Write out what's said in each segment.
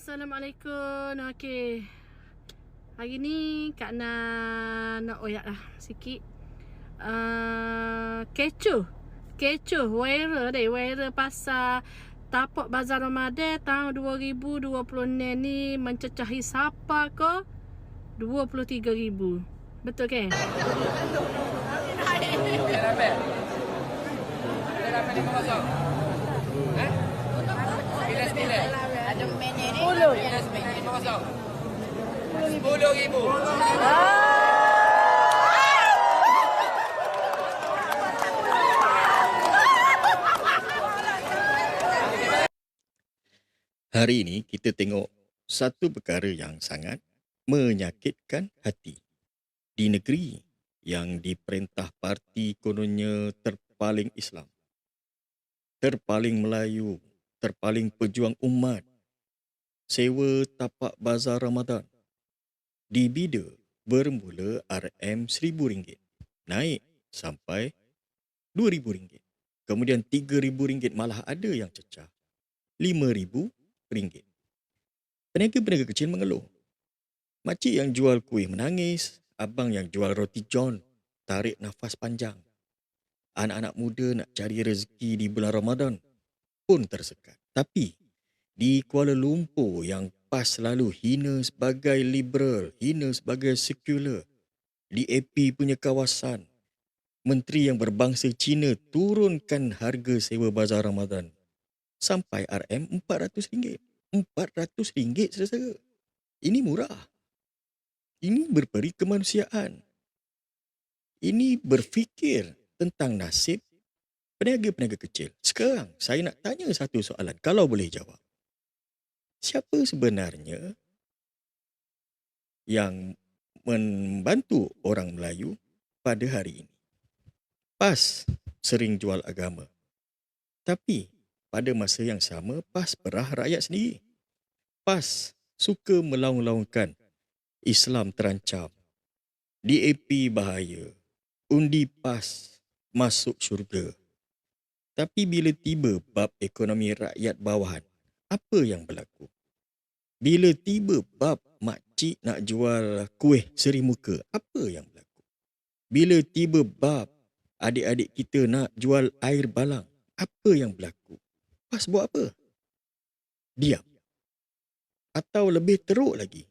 Assalamualaikum. Okey. Hari ni Kak Nan nak oyak lah sikit. Uh, kecoh. Kecoh. Viral deh. Viral pasal tapak bazar Ramadan tahun 2020 ni mencecahi siapa ke? 23,000. Betul ke? Dia Hari ini kita tengok satu perkara yang sangat menyakitkan hati. Di negeri yang diperintah parti kononnya terpaling Islam, terpaling Melayu, terpaling pejuang umat, sewa tapak bazar Ramadan. Di Bida bermula RM RM1,000, naik sampai RM2,000. Kemudian RM3,000 malah ada yang cecah. RM5,000 ringgit. Peniaga-peniaga kecil mengeluh. Makcik yang jual kuih menangis, abang yang jual roti john tarik nafas panjang. Anak-anak muda nak cari rezeki di bulan Ramadan pun tersekat. Tapi di Kuala Lumpur yang PAS selalu hina sebagai liberal, hina sebagai sekular, di AP punya kawasan, menteri yang berbangsa Cina turunkan harga sewa bazar Ramadan sampai RM RM400. RM400 saudara. Ini murah. Ini berperi kemanusiaan. Ini berfikir tentang nasib peniaga-peniaga kecil. Sekarang saya nak tanya satu soalan kalau boleh jawab. Siapa sebenarnya yang membantu orang Melayu pada hari ini? PAS sering jual agama. Tapi pada masa yang sama PAS perah rakyat sendiri. PAS suka melaung-laungkan Islam terancam. DAP bahaya. Undi PAS masuk syurga. Tapi bila tiba bab ekonomi rakyat bawahan, apa yang berlaku? Bila tiba bab makcik nak jual kuih seri muka, apa yang berlaku? Bila tiba bab adik-adik kita nak jual air balang, apa yang berlaku? PAS buat apa? Diam. Atau lebih teruk lagi,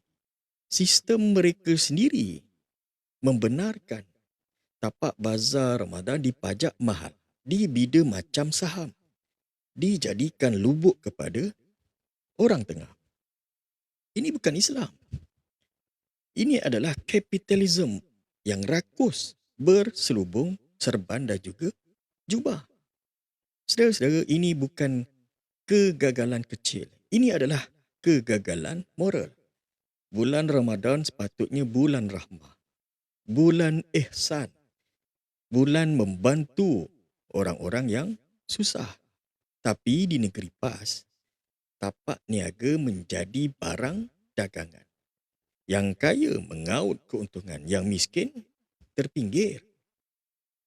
sistem mereka sendiri membenarkan tapak bazar Ramadan dipajak mahal, dibida macam saham, dijadikan lubuk kepada orang tengah. Ini bukan Islam. Ini adalah kapitalisme yang rakus berselubung serban dan juga jubah. Saudara-saudara, ini bukan kegagalan kecil. Ini adalah kegagalan moral. Bulan Ramadan sepatutnya bulan rahmah. Bulan ihsan. Bulan membantu orang-orang yang susah. Tapi di negeri PAS, tapak niaga menjadi barang dagangan. Yang kaya mengaut keuntungan, yang miskin terpinggir.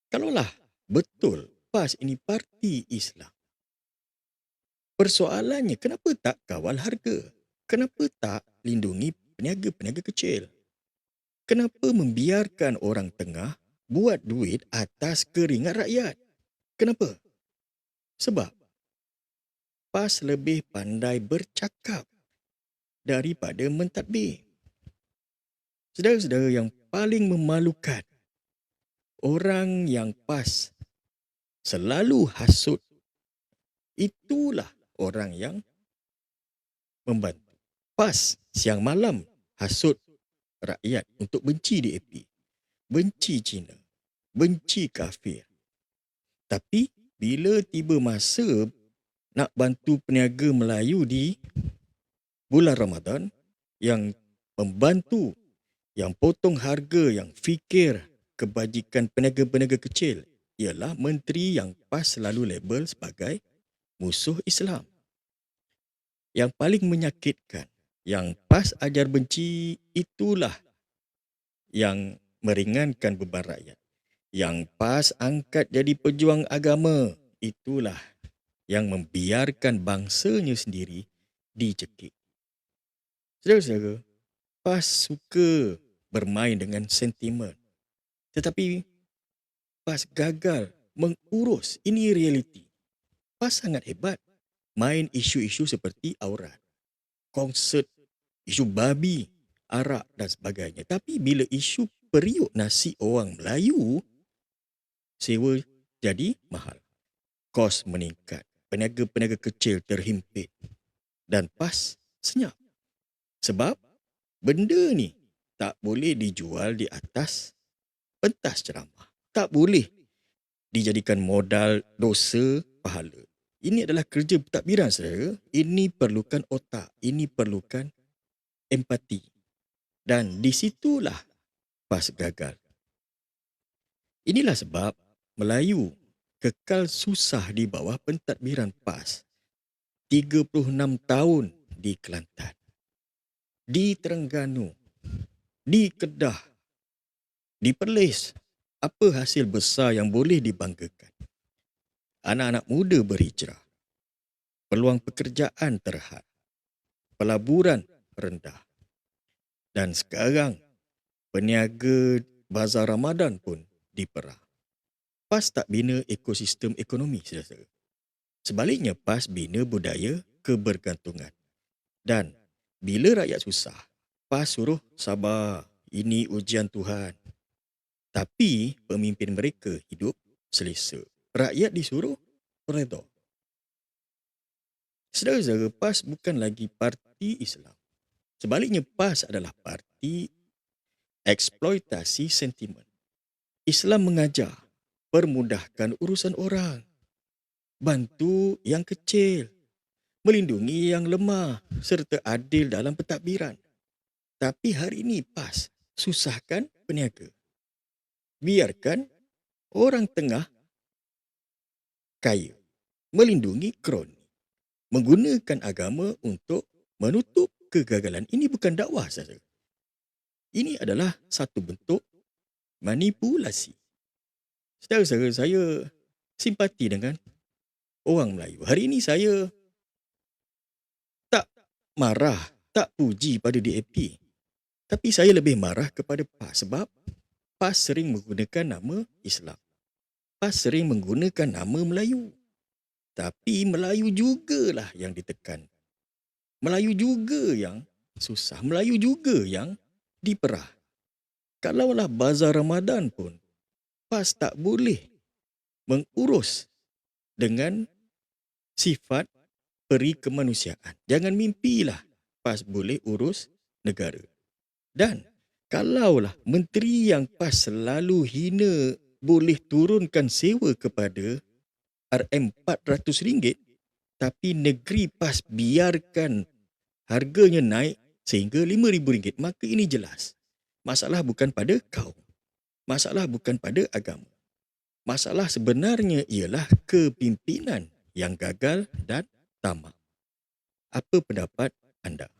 Kalaulah betul PAS ini parti Islam. Persoalannya kenapa tak kawal harga? Kenapa tak lindungi peniaga-peniaga kecil? Kenapa membiarkan orang tengah buat duit atas keringat rakyat? Kenapa? Sebab PAS lebih pandai bercakap daripada mentadbir. Saudara-saudara yang paling memalukan, orang yang PAS selalu hasut, itulah orang yang membantu. PAS siang malam hasut rakyat untuk benci DAP, benci Cina, benci kafir. Tapi bila tiba masa nak bantu peniaga Melayu di bulan Ramadan yang membantu, yang potong harga, yang fikir kebajikan peniaga-peniaga kecil, ialah menteri yang PAS selalu label sebagai musuh Islam. Yang paling menyakitkan, yang PAS ajar benci itulah yang meringankan beban rakyat. Yang PAS angkat jadi pejuang agama, itulah yang membiarkan bangsanya sendiri dicekik. Saudara-saudara, PAS suka bermain dengan sentimen. Tetapi PAS gagal mengurus. Ini realiti. PAS sangat hebat. Main isu-isu seperti aurat, konsert, isu babi, arak dan sebagainya. Tapi bila isu periuk nasi orang Melayu, sewa jadi mahal. Kos meningkat. Peniaga-peniaga kecil terhimpit. Dan PAS senyap. Sebab benda ni tak boleh dijual di atas pentas ceramah. Tak boleh dijadikan modal dosa pahala. Ini adalah kerja pentadbiran saudara. Ini perlukan otak. Ini perlukan empati. Dan di situlah PAS gagal. Inilah sebab Melayu kekal susah di bawah pentadbiran PAS. 36 tahun di Kelantan. Di Terengganu. Di Kedah. Di Perlis. Apa hasil besar yang boleh dibanggakan? anak-anak muda berhijrah. Peluang pekerjaan terhad. Pelaburan rendah. Dan sekarang, peniaga bazar Ramadan pun diperah. PAS tak bina ekosistem ekonomi, saudara. Sebaliknya, PAS bina budaya kebergantungan. Dan bila rakyat susah, PAS suruh sabar, ini ujian Tuhan. Tapi pemimpin mereka hidup selesa rakyat disuruh redha. Saudara-saudara, PAS bukan lagi parti Islam. Sebaliknya, PAS adalah parti eksploitasi sentimen. Islam mengajar, permudahkan urusan orang. Bantu yang kecil. Melindungi yang lemah serta adil dalam pentadbiran. Tapi hari ini PAS susahkan peniaga. Biarkan orang tengah kaya, melindungi kroni, menggunakan agama untuk menutup kegagalan. Ini bukan dakwah saja. Ini adalah satu bentuk manipulasi. Saudara-saudara, saya simpati dengan orang Melayu. Hari ini saya tak marah, tak puji pada DAP. Tapi saya lebih marah kepada PAS sebab PAS sering menggunakan nama Islam. PAS sering menggunakan nama Melayu. Tapi Melayu jugalah yang ditekan. Melayu juga yang susah. Melayu juga yang diperah. Kalaulah bazar Ramadan pun, PAS tak boleh mengurus dengan sifat peri kemanusiaan. Jangan mimpilah PAS boleh urus negara. Dan kalaulah menteri yang PAS selalu hina boleh turunkan sewa kepada RM400 tapi negeri PAS biarkan harganya naik sehingga RM5,000 maka ini jelas masalah bukan pada kaum masalah bukan pada agama. Masalah sebenarnya ialah kepimpinan yang gagal dan tamak. Apa pendapat anda